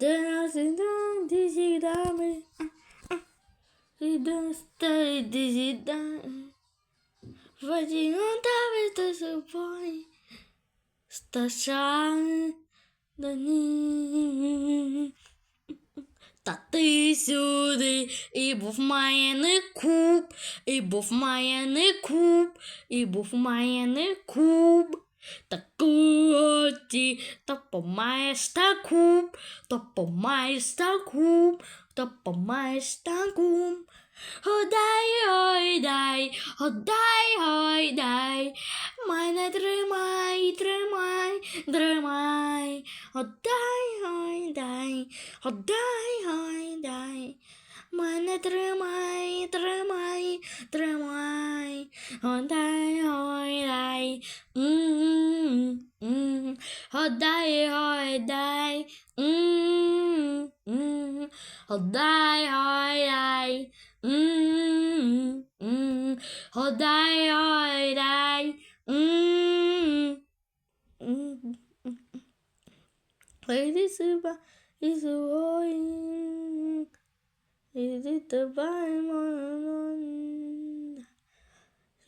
Де нас ідем, ти сідами. Ідем стай, ти сідами. Водіно дави до собою. Стачами до ні. Та ти сюди, і був має не куб, і був має не куб, і був має не куб. То помаєш та куб. Годай, ой, дай, годай, ой, дай, мене тримай, тримай, тримай, годай, ой, дай, годай, ой, дай, мене тримай, годай, ой, дай, м, м, годай, ой, дай, м, м, годай, ой, дай, м, м, Леді себе і свої, іди тебе моя,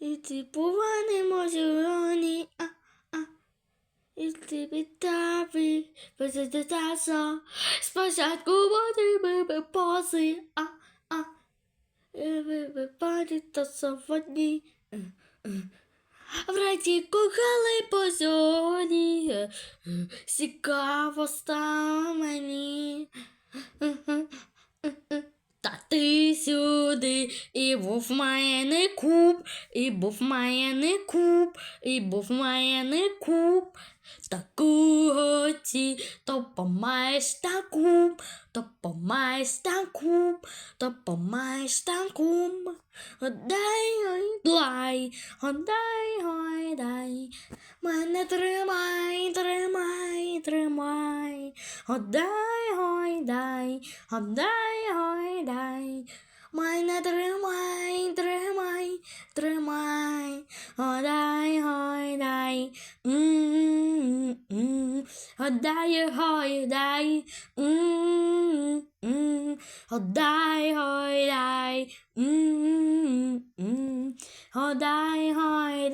і ти повани можу а, а, і ти підтапи, бездетаса, спочатку води би пози, а, а, і ви парі та сьогодні, Враді кохали по сьогодні, цікаво стало мені. Ти сюди, і був має не куб, і був має не куб, і був має не куб. Таку готі, то помаєш та то помаєш та то помаєш та куб. Годай, ой, дай, годай, ой, дай. Мене тримай, тримай, тримай. Годай, дай, годай, ой, дай. Мене тримай, тримай, тримай. Годай, ой, дай. М, м, Годай, ой, дай. М, м, Годай, ой, дай. М, м, Годай, ой,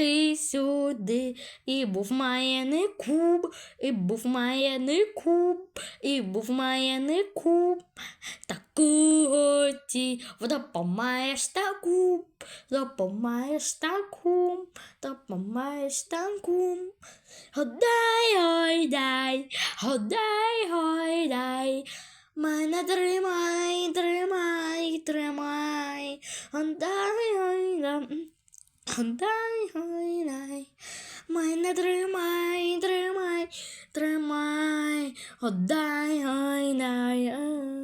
ти сюди, і був має не куб, і був має не куб, і був має не куб. Таку готі, допомаєш та куб, допомаєш та куб, допомаєш та куб. Годай, ой, дай, годай, ой. Мене тримай, тримай, тримай. Годай, ой. Дай, дай, дай. Мене тримай, тримай, тримай, О, дай, дай, дай.